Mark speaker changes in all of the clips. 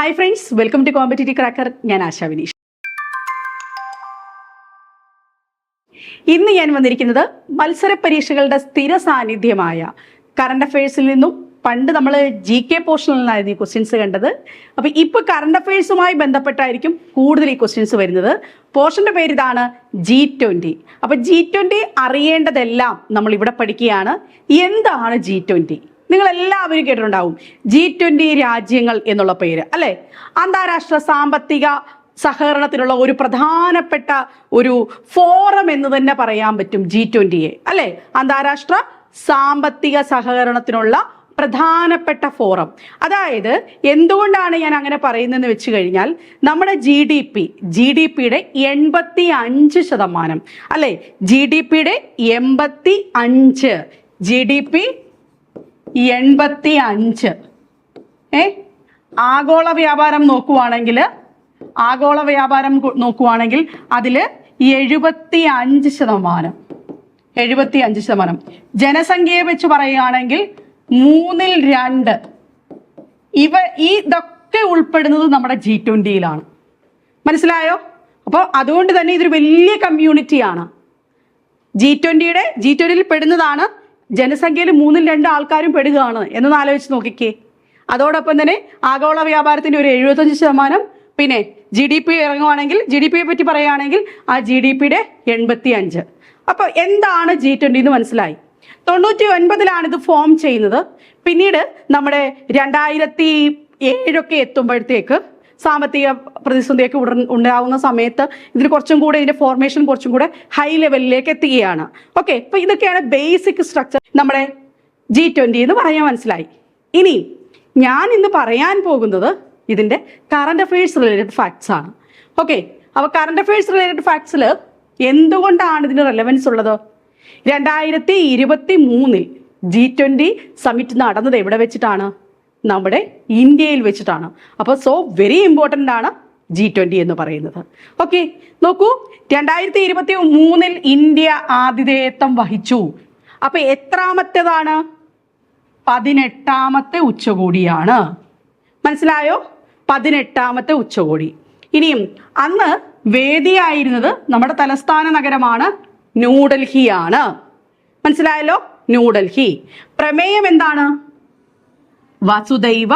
Speaker 1: Hi friends welcome to competitive cracker ഞാൻ ആശാ വിനീഷ്. ഇന്ന് ഞാൻ വന്നിരിക്കുന്നത് മത്സര പരീക്ഷകളുടെ സ്ഥിര സാന്നിധ്യമായ കറണ്ട് അഫയേഴ്സിൽ നിന്നും പണ്ട് നമ്മൾ ജി കെ പോർഷനിൽ നിന്നായിരുന്നു ഈ ക്വസ്റ്റ്യൻസ് കണ്ടത്. അപ്പോൾ ഇപ്പൊ കറണ്ട് അഫയേഴ്സുമായി ബന്ധപ്പെട്ടായിരിക്കും കൂടുതൽ ഈ ക്വസ്റ്റ്യൻസ് വരുന്നത്. പോർഷന്റെ പേര് ഇതാണ് ജി ട്വന്റി അപ്പൊ ജി ട്വന്റി അറിയേണ്ടതെല്ലാം നമ്മൾ ഇവിടെ പഠിക്കുകയാണ്. എന്താണ് ജി ട്വന്റി നിങ്ങൾ എല്ലാവരും കേട്ടിട്ടുണ്ടാവും ജി ട്വന്റി രാജ്യങ്ങൾ എന്നുള്ള പേര് അല്ലെ? അന്താരാഷ്ട്ര സാമ്പത്തിക സഹകരണത്തിനുള്ള ഒരു പ്രധാനപ്പെട്ട ഒരു ഫോറം എന്ന് തന്നെ പറയാൻ പറ്റും ജി ട്വന്റിയെ അല്ലെ? അന്താരാഷ്ട്ര സാമ്പത്തിക സഹകരണത്തിനുള്ള പ്രധാനപ്പെട്ട ഫോറം. അതായത് എന്തുകൊണ്ടാണ് ഞാൻ അങ്ങനെ പറയുന്നതെന്ന് വെച്ച് കഴിഞ്ഞാൽ നമ്മുടെ G D P G D പിയുടെ എൺപത്തി അഞ്ച് ശതമാനം അല്ലെ? ജി ഡി പിയുടെ എൺപത്തി അഞ്ച് ജി ഡി പി എൺപത്തി അഞ്ച് ഏ? ആഗോള വ്യാപാരം നോക്കുവാണെങ്കിൽ ആഗോള വ്യാപാരം നോക്കുവാണെങ്കിൽ അതിൽ എഴുപത്തി അഞ്ച് ശതമാനം. എഴുപത്തി അഞ്ച് ശതമാനം. ജനസംഖ്യയെ വെച്ച് പറയുകയാണെങ്കിൽ മൂന്നിൽ രണ്ട്. ഇവ ഈ ഇതൊക്കെ ഉൾപ്പെടുന്നത് നമ്മുടെ ജി ട്വന്റിയിലാണ് മനസ്സിലായോ? അപ്പോൾ അതുകൊണ്ട് തന്നെ ഇതൊരു വലിയ കമ്മ്യൂണിറ്റിയാണ് ജി ട്വന്റിയുടെ ജി ട്വന്റിയിൽ പെടുന്നതാണ് ജനസംഖ്യയിൽ മൂന്നിൽ രണ്ട് ആൾക്കാരും പെടുകയാണ്. എന്നൊന്ന് ആലോചിച്ച് നോക്കിക്കേ. അതോടൊപ്പം തന്നെ ആഗോള വ്യാപാരത്തിന്റെ ഒരു എഴുപത്തഞ്ച് ശതമാനം പിന്നെ ജി ഡി പി ഇറങ്ങുവാണെങ്കിൽ ജി ഡി പിയെ പറ്റി പറയുകയാണെങ്കിൽ ആ ജി ഡി പിയുടെ എൺപത്തി അഞ്ച് അപ്പൊ എന്താണ് ജി ട്വന്റി എന്ന് മനസ്സിലായി? തൊണ്ണൂറ്റി ഒൻപതിലാണ് ഇത് ഫോം ചെയ്യുന്നത്. പിന്നീട് നമ്മുടെ രണ്ടായിരത്തി ഏഴൊക്കെ എത്തുമ്പോഴത്തേക്ക് സാമ്പത്തിക പ്രതിസന്ധിയൊക്കെ ഉടൻ ഉണ്ടാവുന്ന സമയത്ത് ഇതിന് കുറച്ചും കൂടെ ഇതിന്റെ ഫോർമേഷൻ കുറച്ചും കൂടെ ഹൈ ലെവലിലേക്ക് എത്തുകയാണ്. ഓക്കെ അപ്പൊ ഇതൊക്കെയാണ് ബേസിക് സ്ട്രക്ചർ നമ്മുടെ ജി ട്വന്റി എന്ന് പറയാൻ മനസ്സിലായി. ഇനി ഞാൻ ഇന്ന് പറയാൻ പോകുന്നത് ഇതിന്റെ കറണ്ട് അഫയേഴ്സ് റിലേറ്റഡ് ഫാക്ട്സ് ആണ്. ഓക്കെ അപ്പൊ കറണ്ട് അഫയേഴ്സ് റിലേറ്റഡ് ഫാക്ട്സിൽ എന്തുകൊണ്ടാണ് ഇതിന് റെലവൻസ് ഉള്ളത്? രണ്ടായിരത്തി ഇരുപത്തി മൂന്നിൽ ജി ട്വന്റി സമ്മിറ്റ് നടന്നത് എവിടെ വെച്ചിട്ടാണ്? നമ്മുടെ ഇന്ത്യയിൽ വെച്ചിട്ടാണ്. അപ്പോൾ സോ വെരി ഇമ്പോർട്ടന്റ് ആണ് ജി ട്വന്റി എന്ന് പറയുന്നത്. ഓക്കെ നോക്കൂ രണ്ടായിരത്തി ഇരുപത്തി മൂന്നിൽ ഇന്ത്യ ആതിഥേയത്വം വഹിച്ചു. അപ്പൊ എത്രാമത്തേതാണ്? പതിനെട്ടാമത്തെ ഉച്ചകോടിയാണ്. മനസ്സിലായോ? പതിനെട്ടാമത്തെ ഉച്ചകോടി. ഇനിയും അന്ന് വേദിയായിരുന്നത് നമ്മുടെ തലസ്ഥാന നഗരമാണ് ന്യൂഡൽഹിയാണ്. മനസ്സിലായല്ലോ? ന്യൂഡൽഹി. പ്രമേയം എന്താണ്? വസുദൈവ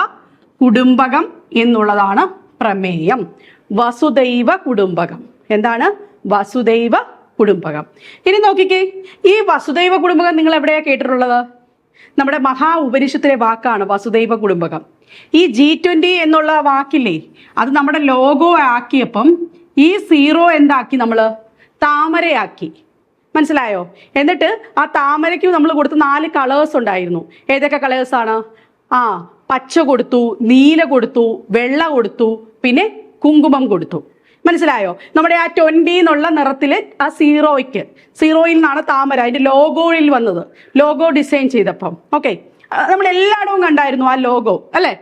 Speaker 1: കുടുംബകം എന്നുള്ളതാണ് പ്രമേയം. വസുദൈവ കുടുംബകം. എന്താണ്? വസുദൈവ കുടുംബകം. ഇനി നോക്കിക്കേ ഈ വസുദൈവ കുടുംബകം നിങ്ങൾ എവിടെയാ കേട്ടിട്ടുള്ളത്? നമ്മുടെ മഹാ ഉപനിഷത്തിലെ വാക്കാണ് വസുദൈവ കുടുംബകം. ഈ ജി ട്വന്റി എന്നുള്ള വാക്കില്ലേ അത് നമ്മുടെ ലോഗോ ആക്കിയപ്പം ഈ സീറോ എന്താക്കി നമ്മൾ താമരയാക്കി. മനസ്സിലായോ? എന്നിട്ട് ആ താമരയ്ക്ക് നമ്മൾ കൊടുത്ത നാല് കളേഴ്സ് ഉണ്ടായിരുന്നു. ഏതൊക്കെ കളേഴ്സാണ്? ആ പച്ച കൊടുത്തു നീല കൊടുത്തു വെള്ള കൊടുത്തു പിന്നെ കുങ്കുമം കൊടുത്തു. മനസ്സിലായോ? നമ്മുടെ ആ ട്വന്റി എന്നുള്ള നിറത്തിൽ ആ സീറോയ്ക്ക് സീറോയിൽ നിന്നാണ് താമര അതിന്റെ ലോഗോയിൽ വന്നത്. ലോഗോ ഡിസൈൻ ചെയ്തപ്പം. ഓക്കെ നമ്മൾ എല്ലായിടവും കണ്ടായിരുന്നു ആ ലോഗോ അല്ലെ?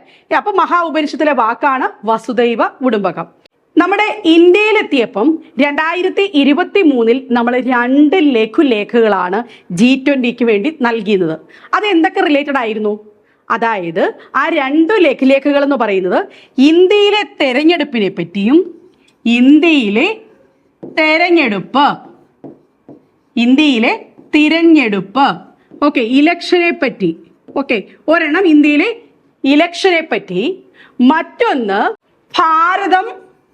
Speaker 1: അപ്പൊ മഹാ ഉപനിഷത്തിലെ വാക്കാണ് വസുദൈവ കുടുംബകം നമ്മുടെ ഇന്ത്യയിലെത്തിയപ്പം രണ്ടായിരത്തി ഇരുപത്തി മൂന്നിൽ നമ്മൾ രണ്ട് ലഘുലേഖകളാണ് ജി ട്വന്റിക്ക് വേണ്ടി നൽകിയത് അത് എന്തൊക്കെ റിലേറ്റഡ് ആയിരുന്നു? അതായത് ആ രണ്ടു ലഘുലേഖകൾ എന്ന് പറയുന്നത് ഇന്ത്യയിലെ തെരഞ്ഞെടുപ്പിനെ പറ്റിയും ഇന്ത്യയിലെ തെരഞ്ഞെടുപ്പ്. ഇന്ത്യയിലെ തിരഞ്ഞെടുപ്പ്. ഓക്കെ ഇലക്ഷനെ പറ്റി. ഓക്കെ ഒരെണ്ണം ഇന്ത്യയിലെ ഇലക്ഷനെ പറ്റി. മറ്റൊന്ന് ഭാരതം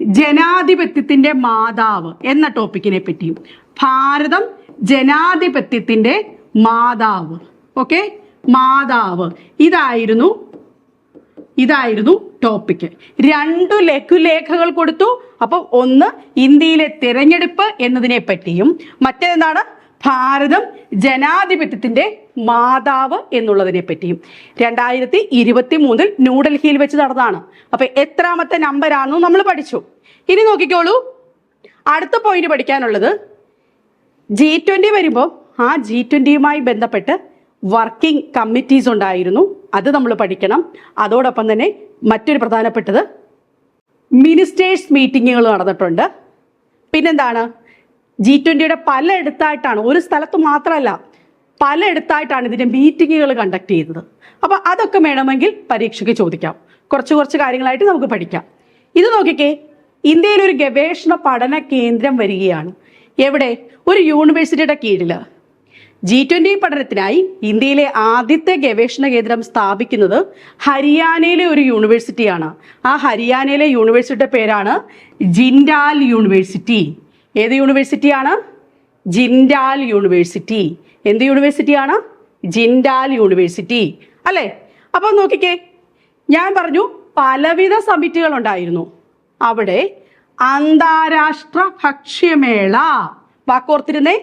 Speaker 1: ജനാധിപത്യത്തിന്റെ മാതാവ് എന്ന ടോപ്പിക്കിനെ പറ്റിയും. ഭാരതം ജനാധിപത്യത്തിന്റെ മാതാവ്. ഓക്കെ മാതാവ്. ഇതായിരുന്നു ഇതായിരുന്നു ടോപ്പിക് രണ്ടു ലഘുലേഖകൾ കൊടുത്തു. അപ്പം ഒന്ന് ഇന്ത്യയിലെ തിരഞ്ഞെടുപ്പ് എന്നതിനെ പറ്റിയും മറ്റേതെന്താണ്? ഭാരതം ജനാധിപത്യത്തിന്റെ മാതാവ് എന്നുള്ളതിനെ പറ്റിയും. രണ്ടായിരത്തി ഇരുപത്തി മൂന്നിൽ ന്യൂഡൽഹിയിൽ വെച്ച് നടന്നതാണ്. അപ്പൊ എത്രാമത്തെ നമ്പറാണെന്ന് നമ്മൾ പഠിച്ചു. ഇനി നോക്കിക്കോളൂ. അടുത്ത പോയിന്റ് പഠിക്കാനുള്ളത് ജി ട്വന്റി വരുമ്പോൾ ആ ജി ട്വന്റിയുമായി ബന്ധപ്പെട്ട് വർക്കിംഗ് കമ്മിറ്റീസ് ഉണ്ടായിരുന്നു. അത് നമ്മൾ പഠിക്കണം. അതോടൊപ്പം തന്നെ മറ്റൊരു പ്രധാനപ്പെട്ടത് മിനിസ്റ്റേഴ്സ് മീറ്റിങ്ങുകൾ നടന്നിട്ടുണ്ട്. പിന്നെന്താണ്? ജി ട്വന്റിയുടെ പലയിടത്തായിട്ടാണ് ഒരു സ്ഥലത്ത് മാത്രമല്ല പലയിടത്തായിട്ടാണ് ഇതിന്റെ മീറ്റിങ്ങുകൾ കണ്ടക്ട് ചെയ്യുന്നത്. അപ്പോൾ അതൊക്കെ വേണമെങ്കിൽ പരീക്ഷയ്ക്ക് ചോദിക്കാം. കുറച്ച് കുറച്ച് കാര്യങ്ങളായിട്ട് നമുക്ക് പഠിക്കാം. ഇത് നോക്കിക്കേ ഇന്ത്യയിൽ ഒരു ഗവേഷണ പഠന കേന്ദ്രം വരികയാണ്. എവിടെ? ഒരു യൂണിവേഴ്സിറ്റിയുടെ കീഴിൽ ജി ട്വന്റി പഠനത്തിനായി ഇന്ത്യയിലെ ആദ്യത്തെ ഗവേഷണ കേന്ദ്രം സ്ഥാപിക്കുന്നത് ഹരിയാനയിലെ ഒരു യൂണിവേഴ്സിറ്റിയാണ്. ആ ഹരിയാനയിലെ യൂണിവേഴ്സിറ്റിയുടെ പേരാണ് ജിൻഡാൽ യൂണിവേഴ്സിറ്റി. ഏത് യൂണിവേഴ്സിറ്റിയാണ്? ജിൻഡാൽ യൂണിവേഴ്സിറ്റി. എന്ത് യൂണിവേഴ്സിറ്റിയാണ്? ജിൻഡാൽ യൂണിവേഴ്സിറ്റി. അല്ലേ? അപ്പോൾ നോക്കിക്കേ ഞാൻ പറഞ്ഞു പലവിധ സമിറ്റുകൾ ഉണ്ടായിരുന്നു. അവിടെ അന്താരാഷ്ട്ര ഭക്ഷ്യമേള. വാക്കോർത്തിരുന്നേ.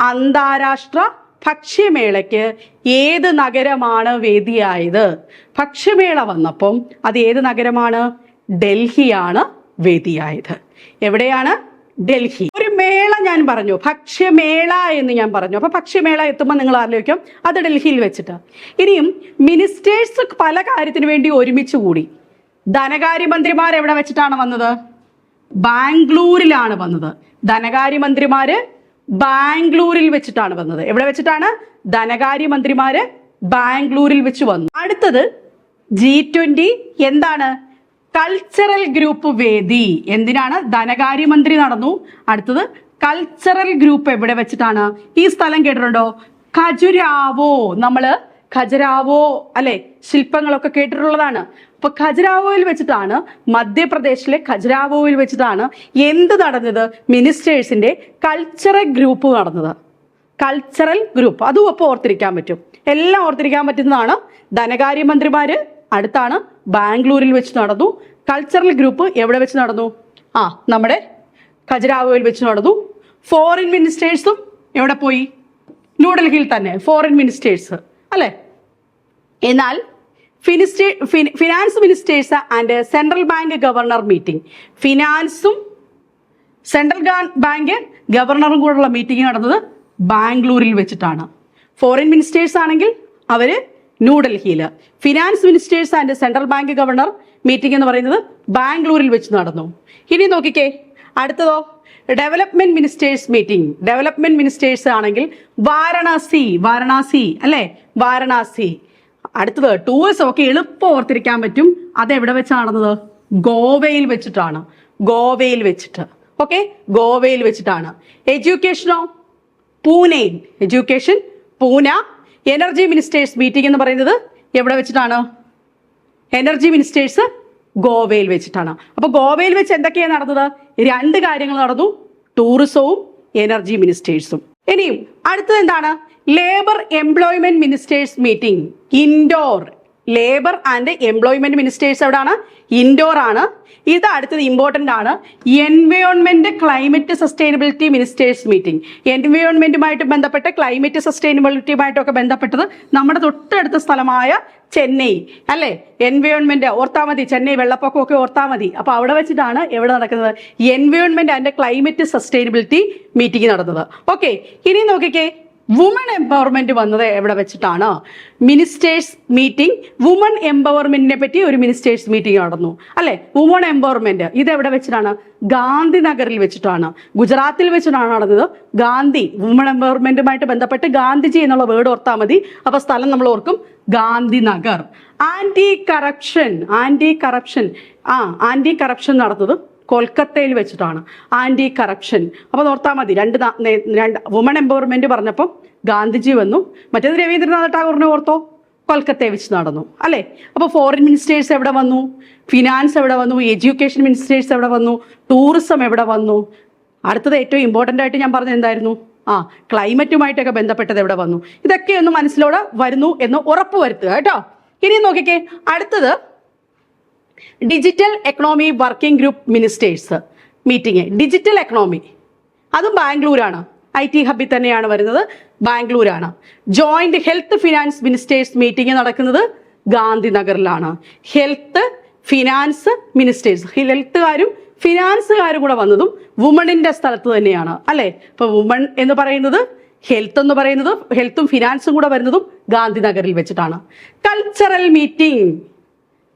Speaker 1: അന്താരാഷ്ട്ര ഭക്ഷ്യമേളയ്ക്ക് ഏത് നഗരമാണ് വേദിയായത്? ഭക്ഷ്യമേള വന്നപ്പം അത് ഏത് നഗരമാണ്? ഡൽഹിയാണ് വേദിയായത്. എവിടെയാണ്? ഡൽഹി. ഒരു മേള ഞാൻ പറഞ്ഞു. ഭക്ഷ്യമേള എന്ന് ഞാൻ പറഞ്ഞു. അപ്പൊ ഭക്ഷ്യമേള എത്തുമ്പോൾ നിങ്ങൾ ആലോചിക്കും അത് ഡൽഹിയിൽ വെച്ചിട്ട്. ഇനിയും മിനിസ്റ്റേഴ്സ് പല കാര്യത്തിന് വേണ്ടി ഒരുമിച്ച് കൂടി. ധനകാര്യമന്ത്രിമാർ എവിടെ വെച്ചിട്ടാണ് വന്നത്? ബാംഗ്ലൂരിലാണ് വന്നത്. ധനകാര്യമന്ത്രിമാര് ബാംഗ്ലൂരിൽ വെച്ചിട്ടാണ് വന്നത്. എവിടെ വെച്ചിട്ടാണ്? ധനകാര്യമന്ത്രിമാര് ബാംഗ്ലൂരിൽ വെച്ച് വന്നു. അടുത്തത് ജി ട്വന്റി എന്താണ്? കൾച്ചറൽ ഗ്രൂപ്പ് വേദി. എന്തിനാണ്? ധനകാര്യമന്ത്രി നടന്നു. അടുത്തത് കൾച്ചറൽ ഗ്രൂപ്പ് എവിടെ വെച്ചിട്ടാണ്? ഈ സ്ഥലം കേട്ടിട്ടുണ്ടോ? ഖജുരാവോ നമ്മൾ ഖജരാവോ അല്ലെ ശില്പങ്ങളൊക്കെ കേട്ടിട്ടുള്ളതാണ്. അപ്പൊ ഖജരാവോയിൽ വെച്ചിട്ടാണ് മധ്യപ്രദേശിലെ ഖജരാവോയിൽ വെച്ചിട്ടാണ് എന്ത് നടന്നത്? മിനിസ്റ്റേഴ്സിന്റെ കൾച്ചറൽ ഗ്രൂപ്പ് നടന്നത്. കൾച്ചറൽ ഗ്രൂപ്പ് അതും ഒപ്പം ഓർത്തിരിക്കാൻ പറ്റും. എല്ലാം ഓർത്തിരിക്കാൻ പറ്റുന്നതാണ് ധനകാര്യമന്ത്രിമാര്. അടുത്താണ് ബാംഗ്ലൂരിൽ വെച്ച് നടന്നു. കൾച്ചറൽ ഗ്രൂപ്പ് എവിടെ വെച്ച് നടന്നു? ആ നമ്മുടെ ഖജരാവോയിൽ വെച്ച് നടന്നു. ഫോറിൻ മിനിസ്റ്റേഴ്സും എവിടെ പോയി? ന്യൂഡൽഹിയിൽ തന്നെ. ഫോറിൻ മിനിസ്റ്റേഴ്സ് അല്ലേ? എന്നാൽ ഫിനിസ്റ്റേ finance ministers and central bank governor meeting ഫിനാൻസും central bank ഗവർണറും കൂടെയുള്ള മീറ്റിംഗ് നടന്നത് ബാംഗ്ലൂരിൽ വെച്ചിട്ടാണ്. ഫോറിൻ മിനിസ്റ്റേഴ്സ് ആണെങ്കിൽ അവർ ന്യൂഡൽഹിയിൽ finance ministers and central bank governor meeting എന്ന് പറയുന്നത് ബാംഗ്ലൂരിൽ വെച്ച് നടന്നു. ഇനി നോക്കിക്കേ അടുത്തതോ? Development ministers meeting development ministers ആണെങ്കിൽ വാരണാസി വാരണാസി അല്ലേ? വാരണാസി. അടുത്തത് ടൂറിസം ഒക്കെ എളുപ്പം ഓർത്തിരിക്കാൻ പറ്റും. അത് എവിടെ വെച്ചാണ് ഗോവയിൽ വെച്ചിട്ടാണ്. ഗോവയിൽ വെച്ചിട്ട്. ഓക്കെ ഗോവയിൽ വെച്ചിട്ടാണ്. എഡ്യൂക്കേഷനോ Pune education Pune energy ministers meeting എന്ന് പറയുന്നത് എവിടെ വെച്ചിട്ടാണ്? എനർജി മിനിസ്റ്റേഴ്സ് ഗോവയിൽ വെച്ചിട്ടാണ്. അപ്പോൾ ഗോവയിൽ വെച്ച് എന്തൊക്കെയാണ് നടന്നത്? രണ്ട് കാര്യങ്ങൾ നടന്നു. ടൂറിസവും എനർജി മിനിസ്റ്റേഴ്സും ഇനിയും അടുത്തത് എന്താണ്? Labour employment ministers meeting Indore labour and employment ministers എവിടെയാണ് ഇൻഡോർ ആണ്. ഇത് അടുത്തത് ഇമ്പോർട്ടന്റ് ആണ്. Environment climate sustainability ministers meeting എൻവയോൺമെന്റുമായിട്ട് ബന്ധപ്പെട്ട് ക്ലൈമറ്റ് സസ്റ്റൈനബിലിറ്റിയുമായിട്ടൊക്കെ ബന്ധപ്പെട്ടത് നമ്മുടെ തൊട്ടടുത്ത സ്ഥലമായ ചെന്നൈ. അല്ലേ? എൻവയോൺമെന്റ് ഓർത്താ മതി. ചെന്നൈ വെള്ളപ്പൊക്കമൊക്കെ ഓർത്താ മതി. അപ്പൊ അവിടെ വെച്ചിട്ടാണ് എവിടെ നടക്കുന്നത്? Environment and climate sustainability meeting നടന്നത്. ഓക്കെ ഇനി നോക്കിക്കേ. വുമൺ എംപവർമെന്റ് വന്നത് എവിടെ വെച്ചിട്ടാണ്? മിനിസ്റ്റേഴ്സ് മീറ്റിംഗ് വുമൺ എംപവർമെന്റിനെ പറ്റി ഒരു മിനിസ്റ്റേഴ്സ് മീറ്റിംഗ് നടന്നു. അല്ലെ? വുമൺ എംപവർമെന്റ് ഇത് എവിടെ വെച്ചിട്ടാണ്? ഗാന്ധിനഗറിൽ വെച്ചിട്ടാണ്. ഗുജറാത്തിൽ വെച്ചിട്ടാണ് നടന്നത്. ഗാന്ധി വുമൺ എംപവർമെന്റുമായിട്ട് ബന്ധപ്പെട്ട് ഗാന്ധിജി എന്നുള്ള വേർഡ് ഓർത്താൽ മതി. അപ്പൊ സ്ഥലം നമ്മൾ ഓർക്കും. Gandhinagar. Anti corruption anti corruption ആ ആന്റി കറപ്ഷൻ നടന്നത് കൊൽക്കത്തയിൽ വെച്ചിട്ടാണ് ആന്റി കറപ്ഷൻ അപ്പോൾ ഓർത്താൽ മതി രണ്ട് രണ്ട് വുമൺ എംപവർമെന്റ് പറഞ്ഞപ്പം ഗാന്ധിജി വന്നു. മറ്റേത് രവീന്ദ്രനാഥ് ടാഗോറിനെ ഓർത്തോ? കൊൽക്കത്തയിൽ വെച്ച് നടന്നു അല്ലേ? അപ്പോൾ ഫോറിൻ മിനിസ്റ്റേഴ്സ് എവിടെ വന്നു? ഫിനാൻസ് എവിടെ വന്നു? എഡ്യൂക്കേഷൻ മിനിസ്റ്റേഴ്സ് എവിടെ വന്നു? ടൂറിസം എവിടെ വന്നു? അടുത്തത് ഏറ്റവും ഇമ്പോർട്ടന്റ് ആയിട്ട് ഞാൻ പറഞ്ഞത് എന്തായിരുന്നു? ആ ക്ലൈമറ്റുമായിട്ടൊക്കെ ബന്ധപ്പെട്ടത് എവിടെ വന്നു? ഇതൊക്കെ ഒന്ന് മനസ്സിലൂടെ വരുന്നു എന്ന് ഉറപ്പ് വരുത്തുക കേട്ടോ? ഇനി നോക്കിക്കേ അടുത്തത് digital economy working group ministers meeting digital economy അതും ബാംഗ്ലൂരാണ്. ഐ ടി ഹബിൽ തന്നെയാണ് വരുന്നത്. ബാംഗ്ലൂരാണ്. Joint health finance ministers meeting നടക്കുന്നത് ഗാന്ധിനഗറിലാണ്. ഹെൽത്ത് ഫിനാൻസ് മിനിസ്റ്റേഴ്സ് ഹെൽത്തുകാരും ഫിനാൻസുകാരും കൂടെ വന്നതും വുമണിന്റെ സ്ഥലത്ത് തന്നെയാണ്. അല്ലെ? ഇപ്പൊ വുമൺ എന്ന് പറയുന്നത് ഹെൽത്ത് എന്ന് പറയുന്നത് ഹെൽത്തും ഫിനാൻസും കൂടെ വരുന്നതും ഗാന്ധിനഗറിൽ വെച്ചിട്ടാണ്. കൾച്ചറൽ മീറ്റിംഗ്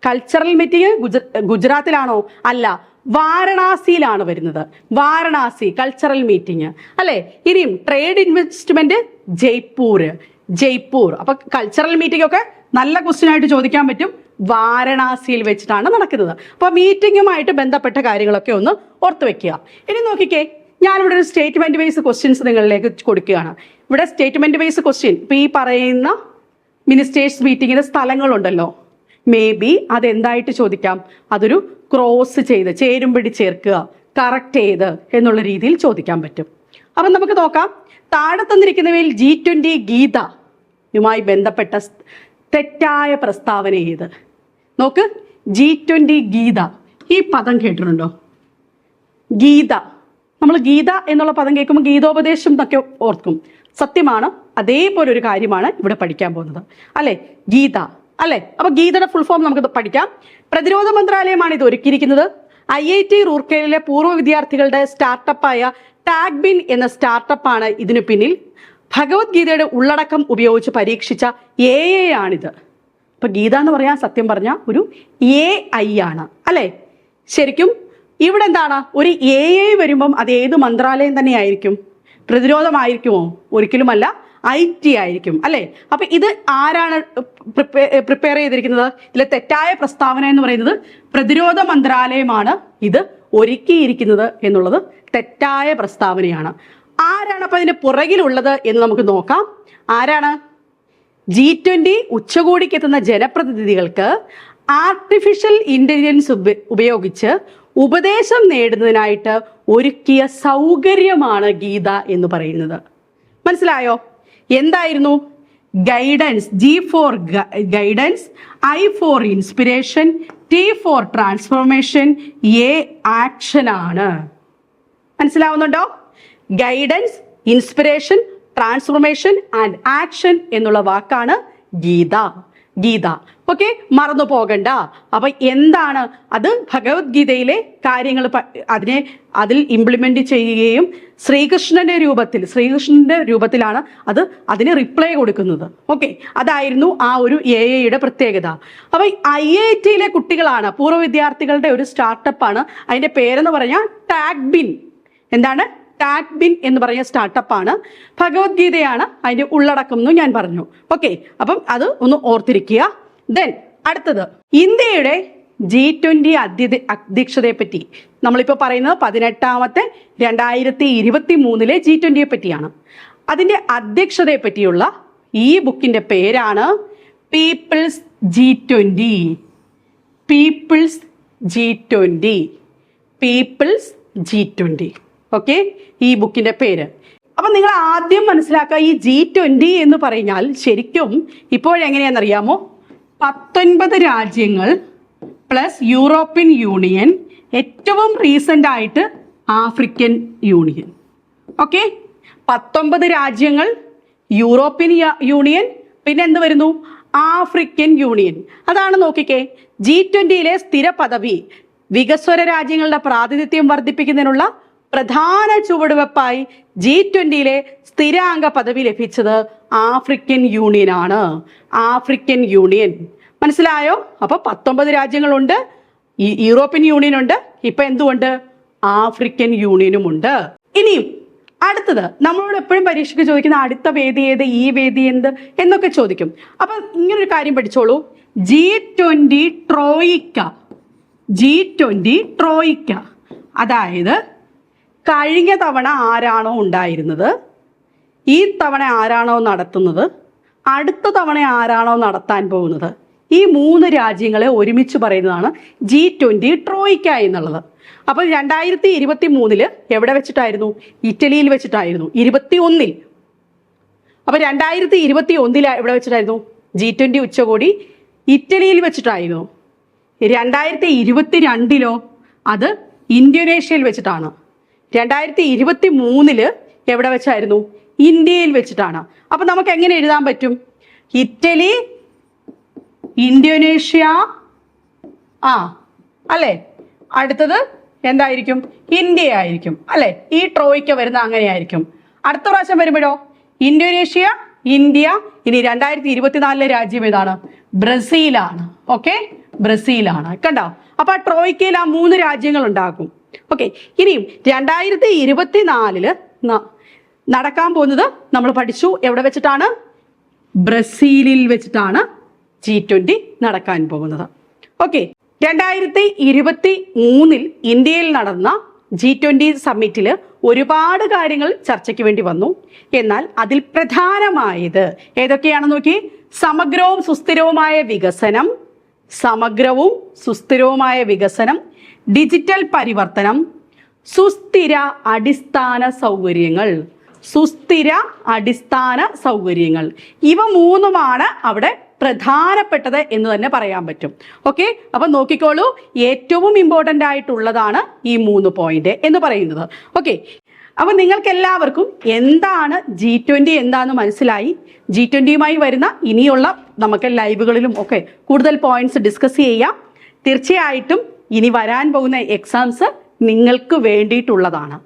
Speaker 1: കൾച്ചറൽ മീറ്റിംഗ് ഗുജ- ഗുജറാത്തിലാണോ? അല്ല വാരണാസിയിലാണ് വരുന്നത്. വാരണാസി കൾച്ചറൽ മീറ്റിംഗ് അല്ലെ? ഇനിയും ട്രേഡ് ഇൻവെസ്റ്റ്മെന്റ് ജയ്പൂർ ജയ്പൂർ. അപ്പൊ കൾച്ചറൽ മീറ്റിംഗ് ഒക്കെ നല്ല ക്വസ്റ്റ്യൻ ആയിട്ട് ചോദിക്കാൻ പറ്റും. വാരണാസിയിൽ വെച്ചിട്ടാണ് നടക്കുന്നത്. അപ്പൊ മീറ്റിംഗുമായിട്ട് ബന്ധപ്പെട്ട കാര്യങ്ങളൊക്കെ ഒന്ന് ഓർത്ത് വെക്കുക. ഇനി നോക്കിക്കേ ഞാനിവിടെ ഒരു സ്റ്റേറ്റ്മെന്റ് വൈസ് ക്വസ്റ്റ്യൻസ് നിങ്ങളിലേക്ക് കൊടുക്കുകയാണ്. ഇവിടെ സ്റ്റേറ്റ്മെന്റ് വൈസ് ക്വസ്റ്റ്യൻ ഇപ്പൊ ഈ പറയുന്ന മിനിസ്റ്റേഴ്സ് മീറ്റിങ്ങിന്റെ സ്ഥലങ്ങളുണ്ടല്ലോ. മേ ബി അതെന്തായിട്ട് ചോദിക്കാം? അതൊരു ക്രോസ് ചെയ്ത് ചേരുംപടി ചേർക്കുക കറക്റ്റ് ചെയ്ത് എന്നുള്ള രീതിയിൽ ചോദിക്കാൻ പറ്റും. അപ്പം നമുക്ക് നോക്കാം. താഴെ തന്നിരിക്കുന്നവയിൽ ജി ട്വന്റി ഗീത യുമായി ബന്ധപ്പെട്ട തെറ്റായ പ്രസ്താവന ഏത്? നോക്ക് ജി ട്വന്റി ഗീത. ഈ പദം കേട്ടിട്ടുണ്ടോ? ഗീത. നമ്മൾ ഗീത എന്നുള്ള പദം കേൾക്കുമ്പോൾ ഗീതോപദേശം എന്നൊക്കെ ഓർക്കും. സത്യമാണ് അതേപോലെ ഒരു കാര്യമാണ് ഇവിടെ പഠിക്കാൻ പോകുന്നത്. അല്ലെ? ഗീത. അല്ലെ? അപ്പൊ ഗീതയുടെ ഫുൾ ഫോം നമുക്ക് പഠിക്കാം. പ്രതിരോധ മന്ത്രാലയമാണ് ഇത് ഒരുക്കിയിരിക്കുന്നത്. ഐ ഐ ടി റൂർക്കേലിലെ പൂർവ വിദ്യാർത്ഥികളുടെ സ്റ്റാർട്ടപ്പായ ടാഗ്ബിൻ എന്ന സ്റ്റാർട്ടപ്പാണ് ഇതിനു പിന്നിൽ. ഭഗവത്ഗീതയുടെ ഉള്ളടക്കം ഉപയോഗിച്ച് പരീക്ഷിച്ച എ എ ആണിത്. അപ്പൊ ഗീത എന്ന് പറയാൻ സത്യം പറഞ്ഞ ഒരു എ ഐ ആണ്. അല്ലെ? ശരിക്കും ഇവിടെ എന്താണ്? ഒരു എ ഐ വരുമ്പം അത് ഏത് മന്ത്രാലയം തന്നെ ആയിരിക്കും പ്രതിരോധമായിരിക്കുമോ? ഒരിക്കലുമല്ല. ഐ ടി ആയിരിക്കും അല്ലെ? അപ്പൊ ഇത് ആരാണ് പ്രിപ്പയർ ചെയ്തിരിക്കുന്നത്? ഇതിലെ തെറ്റായ പ്രസ്താവന എന്ന് പറയുന്നത് പ്രതിരോധ മന്ത്രാലയമാണ് ഇത് ഒരുക്കിയിരിക്കുന്നത് എന്നുള്ളത് തെറ്റായ പ്രസ്താവനയാണ്. ആരാണ് അപ്പൊ അതിന്റെ പുറകിലുള്ളത് എന്ന് നമുക്ക് നോക്കാം. ആരാണ്? ജി ട്വന്റി ഉച്ചകോടിക്ക് എത്തുന്ന ജനപ്രതിനിധികൾക്ക് ആർട്ടിഫിഷ്യൽ ഇന്റലിജൻസ് ഉപയോഗിച്ച് ഉപദേശം നേടുന്നതിനായിട്ട് ഒരുക്കിയ സൗകര്യമാണ് ഗീത എന്ന് പറയുന്നത്. മനസ്സിലായോ? എന്തായിരുന്നു? Guidance G for guidance I for inspiration T for transformation A action ആണ്. മനസ്സിലാവുന്നുണ്ടോ? Guidance inspiration transformation and action എന്നുള്ള വാക്കാണ് ഗീത. ഗീത. ഓക്കെ മറന്നു പോകണ്ട. അപ്പൊ എന്താണ്? അത് ഭഗവത്ഗീതയിലെ കാര്യങ്ങൾ അതിനെ അതിൽ ഇംപ്ലിമെന്റ് ചെയ്യുകയും ശ്രീകൃഷ്ണന്റെ രൂപത്തിൽ ശ്രീകൃഷ്ണന്റെ രൂപത്തിലാണ് അത് അതിന് റിപ്ലൈ കൊടുക്കുന്നത്. ഓക്കെ അതായിരുന്നു ആ ഒരു എ ഐയുടെ പ്രത്യേകത. അപ്പൊ ഐ ഐ ടിയിലെ കുട്ടികളാണ് പൂർവ വിദ്യാർത്ഥികളുടെ ഒരു സ്റ്റാർട്ടപ്പാണ് അതിന്റെ പേരെന്ന് പറഞ്ഞാൽ ടാഗ്ബിൻ എന്താണ്? ടാഗ്ബിൻ എന്ന് പറയുന്ന സ്റ്റാർട്ടപ്പാണ് ഭഗവത്ഗീതയാണ് അതിന്റെ ഉള്ളടക്കം എന്ന് ഞാൻ പറഞ്ഞു. ഓക്കെ അപ്പം അത് ഒന്ന് ഓർത്തിരിക്കുക. ദെൻ അടുത്തത് ഇന്ത്യയുടെ ജി ട്വന്റി അധ്യത അധ്യക്ഷതയെ പറ്റി നമ്മളിപ്പോൾ പറയുന്നത് പതിനെട്ടാമത്തെ രണ്ടായിരത്തി ഇരുപത്തി മൂന്നിലെ ജി ട്വന്റിയെ പറ്റിയാണ് അതിന്റെ അധ്യക്ഷതയെ പറ്റിയുള്ള ഈ ബുക്കിന്റെ പേരാണ് people's G twenty people's G twenty people's G twenty okay ഈ ബുക്കിന്റെ പേര്. അപ്പൊ നിങ്ങൾ ആദ്യം മനസ്സിലാക്കുക ഈ ജി ട്വന്റി എന്ന് പറഞ്ഞാൽ ശരിക്കും ഇപ്പോഴെങ്ങനെയാണെന്നറിയാമോ? പത്തൊൻപത് രാജ്യങ്ങൾ പ്ലസ് യൂറോപ്യൻ യൂണിയൻ ഏറ്റവും റീസെന്റ് ആയിട്ട് ആഫ്രിക്കൻ യൂണിയൻ ഓക്കെ പത്തൊമ്പത് രാജ്യങ്ങൾ യൂറോപ്യൻ യൂണിയൻ പിന്നെ എന്ത് വരുന്നു? ആഫ്രിക്കൻ യൂണിയൻ അതാണ് നോക്കിക്കേ ജി ട്വന്റിയിലെ സ്ഥിര പദവി വികസ്വര രാജ്യങ്ങളുടെ പ്രാതിനിധ്യം വർദ്ധിപ്പിക്കുന്നതിനുള്ള പ്രധാന ചുവടുവെപ്പായി ജി ട്വന്റിയിലെ സ്ഥിരാംഗ പദവി ലഭിച്ചത് ആഫ്രിക്കൻ യൂണിയൻ ആണ് ആഫ്രിക്കൻ യൂണിയൻ. മനസ്സിലായോ? അപ്പൊ പത്തൊമ്പത് രാജ്യങ്ങളുണ്ട്. യൂറോപ്യൻ യൂണിയൻ ഉണ്ട് ഇപ്പൊ എന്തുകൊണ്ട് ആഫ്രിക്കൻ യൂണിയനും ഉണ്ട് ഇനിയും അടുത്തത് നമ്മളോട് എപ്പോഴും പരീക്ഷയ്ക്ക് ചോദിക്കുന്ന അടുത്ത വേദി ഏത്? ഈ വേദി എന്ത്? എന്നൊക്കെ ചോദിക്കും. അപ്പൊ ഇങ്ങനൊരു കാര്യം പഠിച്ചോളൂ. G twenty troika. G twenty troika. അതായത് കഴിഞ്ഞ തവണ ആരാണോ ഉണ്ടായിരുന്നത്? ഈ തവണ ആരാണോ നടത്തുന്നത്? അടുത്ത തവണ ആരാണോ നടത്താൻ പോകുന്നത്? ഈ മൂന്ന് രാജ്യങ്ങളെ ഒരുമിച്ച് പറയുന്നതാണ് ജി ട്വന്റി ട്രോയിക്ക എന്നുള്ളത്. അപ്പോൾ രണ്ടായിരത്തി ഇരുപത്തി മൂന്നിൽ എവിടെ വെച്ചിട്ടായിരുന്നു? ഇറ്റലിയിൽ വെച്ചിട്ടായിരുന്നു. ഇരുപത്തി ഒന്നിൽ അപ്പോൾ രണ്ടായിരത്തി ഇരുപത്തി ഒന്നിൽ എവിടെ വെച്ചിട്ടായിരുന്നു? ജി ട്വന്റി ഉച്ചകോടി ഇറ്റലിയിൽ വെച്ചിട്ടായിരുന്നു. രണ്ടായിരത്തി ഇരുപത്തി രണ്ടിലോ അത് ഇന്തോനേഷ്യയിൽ വെച്ചിട്ടാണ്. രണ്ടായിരത്തി ഇരുപത്തി മൂന്നിൽ എവിടെ വെച്ചായിരുന്നു? ഇന്ത്യയിൽ വെച്ചിട്ടാണ്. അപ്പൊ നമുക്ക് എങ്ങനെ എഴുതാൻ പറ്റും? ഇറ്റലി ഇന്തോനേഷ്യ ആ അല്ലേ? അടുത്തത് എന്തായിരിക്കും? ഇന്ത്യ ആയിരിക്കും അല്ലെ? ഈ ട്രോയ്ക്ക് വരുന്ന അങ്ങനെയായിരിക്കും. അടുത്ത പ്രാവശ്യം വരുമ്പോഴോ? ഇന്തോനേഷ്യ ഇന്ത്യ ഇനി രണ്ടായിരത്തി ഇരുപത്തിനാലിലെ രാജ്യം ഏതാണ്? ബ്രസീലാണ്. ഓക്കെ? ബ്രസീലാണ്. കണ്ടോ? അപ്പൊ ആ ട്രോയ്ക്കയിൽ ആ മൂന്ന് രാജ്യങ്ങൾ ഉണ്ടാകും. ഓക്കെ ഇനിയും രണ്ടായിരത്തി ഇരുപത്തി നാലിൽ നടക്കാൻ പോകുന്നത് നമ്മൾ പഠിച്ചു. എവിടെ വെച്ചിട്ടാണ്? ബ്രസീലിൽ വെച്ചിട്ടാണ് ജി ട്വന്റി നടക്കാൻ പോകുന്നത്. ഓക്കെ രണ്ടായിരത്തി ഇരുപത്തി മൂന്നിൽ ഇന്ത്യയിൽ നടന്ന ജി ട്വന്റി സമ്മിറ്റിൽ ഒരുപാട് കാര്യങ്ങൾ ചർച്ചയ്ക്ക് വേണ്ടി വന്നു. എന്നാൽ അതിൽ പ്രധാനമായത് ഏതൊക്കെയാണെന്ന് നോക്കി? സമഗ്രവും സുസ്ഥിരവുമായ വികസനം സമഗ്രവും സുസ്ഥിരവുമായ വികസനം ഡിജിറ്റൽ പരിവർത്തനം സുസ്ഥിര അടിസ്ഥാന സൗകര്യങ്ങൾ സുസ്ഥിര അടിസ്ഥാന സൗകര്യങ്ങൾ. ഇവ മൂന്നുമാണ് അവിടെ പ്രധാനപ്പെട്ടത് എന്ന് തന്നെ പറയാൻ പറ്റും. ഓക്കെ അപ്പൊ നോക്കിക്കോളൂ. ഏറ്റവും ഇമ്പോർട്ടന്റ് ആയിട്ടുള്ളതാണ് ഈ മൂന്ന് പോയിന്റ് എന്ന് പറയുന്നത്. ഓക്കെ അപ്പൊ നിങ്ങൾക്ക് എല്ലാവർക്കും എന്താണ് ജി ട്വന്റി എന്താണെന്ന് മനസ്സിലായി? ജി ട്വന്റിയുമായി വരുന്ന ഇനിയുള്ള നമുക്ക് ലൈവുകളിലും ഒക്കെ കൂടുതൽ പോയിന്റ്സ് ഡിസ്കസ് ചെയ്യാം. തീർച്ചയായിട്ടും ഇനി വരാൻ പോകുന്ന എക്സാംസ് നിങ്ങൾക്ക് വേണ്ടിയിട്ടുള്ളതാണ്.